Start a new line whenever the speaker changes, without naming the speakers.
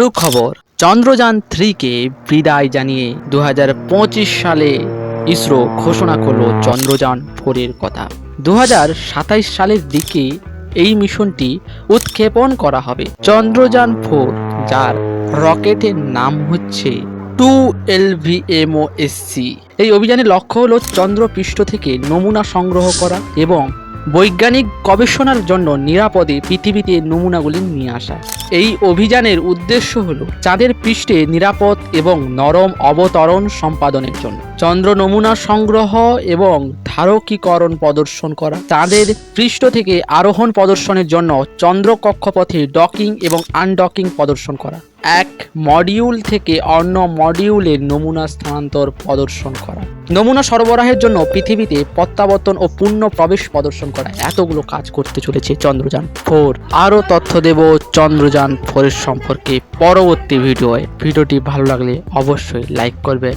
সুখবর। চন্দ্রযান থ্রিকে বিদায় জানিয়ে দু হাজার পঁচিশ সালে ইসরো ঘোষণা করল চন্দ্রযান ফোরের কথা। দু সালের দিকে এই মিশনটি উৎক্ষেপণ করা হবে। চন্দ্রযান ফোর, যার রকেটের নাম হচ্ছে টু এল এলভিএমওএসসি এই অভিযানের লক্ষ্য হলো চন্দ্রপৃষ্ঠ থেকে নমুনা সংগ্রহ করা এবং বৈজ্ঞানিক গবেষণার জন্য নিরাপদে পৃথিবীতে নমুনাগুলি নিয়ে আসা। এই অভিযানের উদ্দেশ্য হল চাঁদের পৃষ্ঠে নিরাপদ এবং নরম অবতরণ সম্পাদনের জন্য। চন্দ্র নমুনা সংগ্রহ এবং ধারকীকরণ প্রদর্শন করা। চাঁদের পৃষ্ঠ থেকে আরোহণ প্রদর্শনের জন্য চন্দ্র কক্ষপথে ডকিং এবং আনডকিং প্রদর্শন করা। এক মডিউল থেকে অন্য মডিউলের নমুনা স্থানান্তর প্রদর্শন করা। নমুনা সরবরাহের জন্য পৃথিবীতে প্রত্যাবর্তন ও পূর্ণ প্রবেশ প্রদর্শন করা। এতগুলো কাজ করতে চলেছে চন্দ্রযান ফোর। আরও তথ্য দেব চন্দ্রযান ফোরের সম্পর্কে পরবর্তী ভিডিওয়ে। ভিডিওটি ভালো লাগলে অবশ্যই লাইক করবেন।